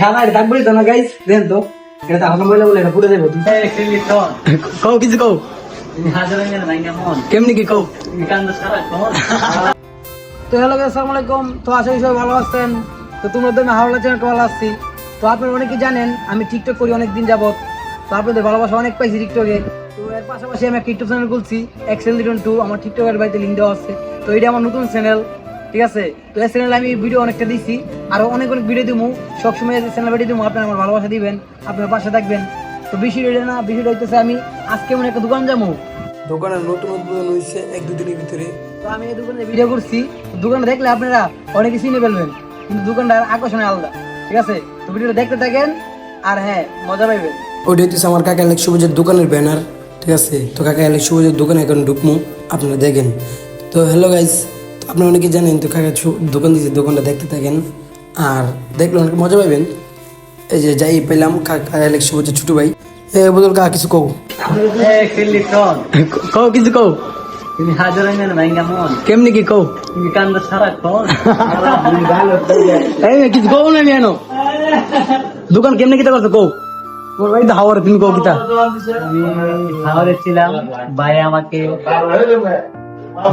সাদা এটা থাকবে তো না গাইস দেন তো। এটা তো ময়লা বলে এটা পুড়ে দেবো। কও কিছু কও? কেমনি কি কও? তো হ্যালো আসসালামু আলাইকুম। তো আশা করি সবাই ভালো আছেন। তো তোমরা তো আমি হাওড়া চ্যানেল ভালো আসছি তো আপনারা অনেকেই জানেন আমি টিকটক করি অনেক দিন যাবত তো আপনাদের ভালোবাসা অনেক পাইছি টিকটকে তো এর পাশাপাশি আমি একটা টিকটক চ্যানেল খুলছি এক্সেল লিটন টু আমার টিকটকের বাড়িতে লিঙ্ক দেওয়া আছে। তো এটা আমার নতুন চ্যানেল ঠিক আছে? তো এই চ্যানেলে আমি ভিডিও অনেকটা দিচ্ছি আরও অনেক অনেক ভিডিও দিব সবসময় চ্যানেল ভিডিও দিব আপনারা আমার ভালোবাসা দিবেন আপনার পাশে থাকবেন। তো বেশি এটা না বিষয়টা হইতেছে আমি আজকে মনে একটা দোকান যাব। দোকানের নতুন উদ্বোধন হয়েছে এক দুদিনের ভিতরে। তো আমি এই দোকানে ভিডিও করছি। দোকানটা দেখলে আপনারা অনেকে চিনে ফেলবেন কিন্তু দোকানটার আকর্ষণে আলাদা ঠিক আছে? তো ভিডিওটা দেখতে থাকেন আর হ্যাঁ মজা পাইবেন। ওইটা হচ্ছে আমার কাকা আলেক সবুজের দোকানের ব্যানার ঠিক আছে? তো কাকা আলেক সবুজের দোকানে এখন ঢুকমু আপনারা দেখেন। তো হ্যালো গাইস তো আপনারা অনেকে জানেন তো কাকা দোকান দিয়েছে দোকানটা দেখতে থাকেন। আর দেখলে অনেক মজা পাইবেন এই যে যাই পেলাম কাকা আলেক সবুজের ছোট ভাই। এ বদল কাকা কিছু কও। কও কিছু কও। তুমি হাজার ভাইঙ্গা মন। কেমনি কি কও? তুমি কান্দা এই কিছু কও না আমি এনো দোকান কেমনি কিতা করছ কও? ভাই তো হাওয়ার তুমি কও কিতা? আমি শহরে ছিলাম ভাই আমাকে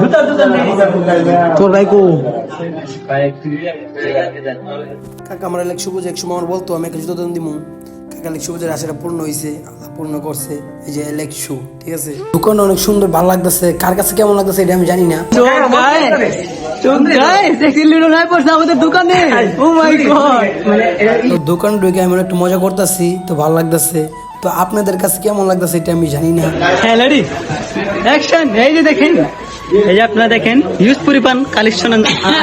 জুতার দোকান দিয়ে দিয়েছে। তোর ভাই কো? একটু কাকা আমার আলেক সবুজ এক সময় আমার বলতো আমি একটা জুতো দান দিমু। কাকা আলেক সবুজের আশাটা পূর্ণ হয়েছে আল্লাহ পূর্ণ করছে। এই যে আলেক শু ঠিক আছে? দোকানটা অনেক সুন্দর ভালো লাগতেছে। কার কাছে কেমন লাগতেছে এটা আমি জানি না। দোকানে। Oh my god. মানে তো দোকান ঢুকে আমি একটু মজা করতেছি তো ভালো লাগতেছে। তো আপনাদের কাছে কেমন লাগতেছে এটা আমি জানি না। হ্যাঁ রেডি অ্যাকশন এই যে দেখেন। এই যে আপনারা দেখেন ইউজ পরিমাণ কালেকশন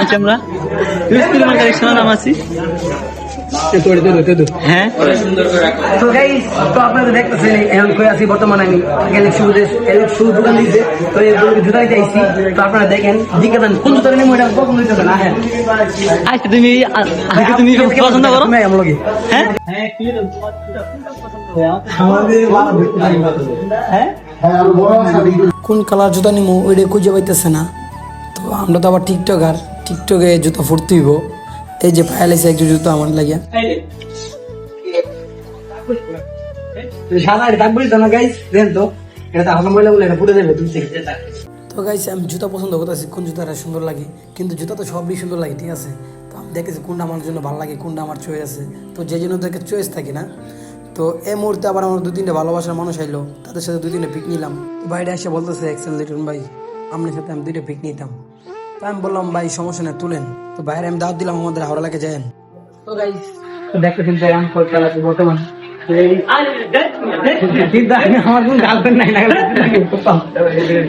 আছে আমরা। ইউজ পরিমাণ কালেকশন নাম আছি। হ্যাঁ। তো গাইস তো আপনারা দেখতেছেন এখন কই আছি বর্তমানে আমি। গেলে শু শু দোকান দিয়েছে তো এই জুতা দিতে আইছি। তো আপনারা দেখেন দিকে দেন কোন জুতা নেব এটা কখন দিতে না হ্যাঁ। আচ্ছা তুমি আজকে তুমি পছন্দ করো। আমলগে হ্যাঁ। হ্যাঁ কি রে, তোমার জুতা কোনটা পছন্দ হয়? কোন কালার জুতা নিমু, ওইটা খুঁজে পাইতেছে না। তো আমরা তো আবার টিকটক আর টিকটকে জুতা ফুটতে হইব। এই যে পায়ালাইছে একজন জুতো আমার লাগিয়া। তো গাইস আমি জুতা পছন্দ করতেছি, কোন জুতাটা সুন্দর লাগে? কিন্তু জুতা তো সবই সুন্দর লাগে, ঠিক আছে? তো আমি দেখেছি কোনটা আমার জন্য ভালো লাগে, কোনটা আমার চয়েস আছে। তো যে জন্য তাকে চয়েস থাকে না তো এই মুহূর্তে আবার আমার দু তিনটে ভালোবাসার মানুষ আইলো তাদের সাথে দুই তিনটে পিক নিলাম বাইরে এসে বলতেছে এক্সেল লিটন ভাই আপনার সাথে আমি দুইটা পিক নিতাম তো আমি বললাম ভাই সমস্যা নেই তুলেন তো বাইরে আমি দাওয়াত দিলাম আমাদের হাওড়া লাগে যায়েন তো গাইস আমি বর্তমান দেখ, দেখ। ঠিক আছে আমার কোন গার্লফ্রেন্ড নাই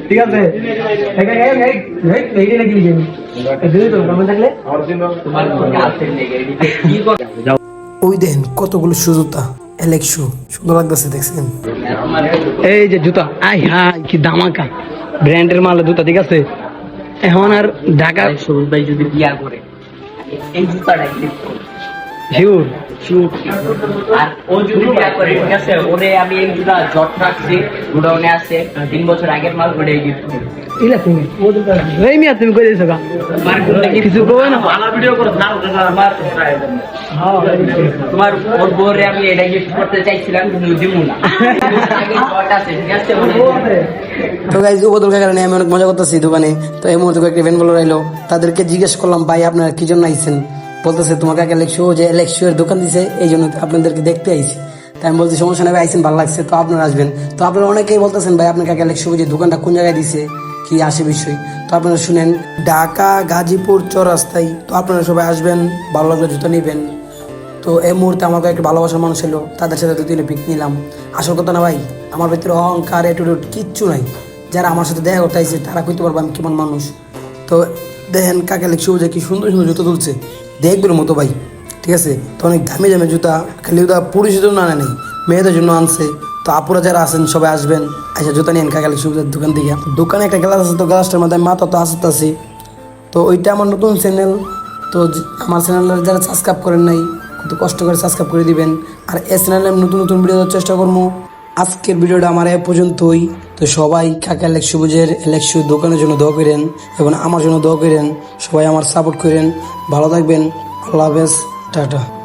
ঠিক আছে এই, এই, এই, এই, এইটা নাকি লিখে নি? এই দিলে তো আমি থাকলে তোমার গার্লফ্রেন্ড নেই এদিকে কি কর ওই দেন কতগুলো সুজুতা এলেক সুন্দর লাগতেছে দেখছেন? এই যে জুতা আই হাই কি দামাকা ব্র্যান্ডের মাল জুতা ঠিক আছে? এখন আর ঢাকা সবুজ ভাই যদি বিয়া করে এই জুতাটা gift শিওর আর ও যদি বিয়া করে ঠিক আছে? ওরে আমি এই জুতা জট রাখছি গুডাউনে আছে তিন বছর আগের মাল ওরে গিফট ইলা তুমি এই মিয়া তুমি কই দিছো গা? কিছু কই না? ভালো ভিডিও করো না আমার তোমার ওর বউরে আমি এটা গিফট করতে চাইছিলাম কিন্তু দিমু না। আগে জট আছে ঠিক আছে? ওরে তো গাইজ উপদল কারণে আমি অনেক মজা করতেছি দোকানে। তো এই মুহূর্তে কয়েকটি ভ্যান বলার আইলো তাদেরকে জিজ্ঞেস করলাম ভাই আপনারা কি জন্য আইছেন? বলতেছে তোমার কাকে লেকশো যে লেকশো এর দোকান দিছে, এই জন্য আপনাদেরকে দেখতে আইছি। তাই আমি বলছি সমস্যা নেই আইসেন, ভালো লাগছে, তো আপনারা আসবেন। তো আপনারা অনেকেই বলতেছেন, ভাই আপনার কাকে লেকশো যে দোকানটা কোন জায়গায় দিছে, কি আসে বিষয়? তো আপনারা শুনেন, ঢাকা, গাজীপুর, চৌরাস্তায়। তো আপনারা সবাই আসবেন, ভালো লাগলে জুতো নেবেন। তো এই মুহূর্তে আমার একটা ভালোবাসার মানুষ ছিল তাদের সাথে দু দুদিনে পিক নিলাম। আসল কথা না ভাই, আমার ভিতরে অহংকার এটুট কিচ্ছু নাই। যারা আমার সাথে দেখা করতে আইছে, তারা কইতে পারব আমি কেমন মানুষ। তো দেখেন কাকে লিখছে যে কি সুন্দর সুন্দর জুতো তুলছে। দেখবেন মতো ভাই, ঠিক আছে? তো অনেক দামি দামি জুতা, খালি জুতা পুরুষের জন্য আনে নেই, মেয়েদের জন্য আনছে। তো আপুরা যারা আছেন, সবাই আসবেন আচ্ছা জুতা নিয়েন কাকে লিখছে দোকান থেকে। দোকানে একটা গ্লাস আছে, তো গ্লাসটার মধ্যে মাথা তো আসতে আসি তো ওইটা আমার নতুন চ্যানেল তো আমার চ্যানেলটা যারা সাবস্ক্রাইব করেন নাই একটু কষ্ট করে সাবস্ক্রাইব করে দিবেন। আর এই চ্যানেলে আমি নতুন নতুন ভিডিও দেওয়ার চেষ্টা করব। আজকের ভিডিওটা আমার এ পর্যন্তই। তো সবাই কাকা এলেকশু বুঝের এলেকশু দোকানের জন্য দোয়া করেন এবং আমার জন্য দোয়া করেন। সবাই আমার সাপোর্ট করেন। ভালো থাকবেন। আল্লাহ হাফেজ। টাটা।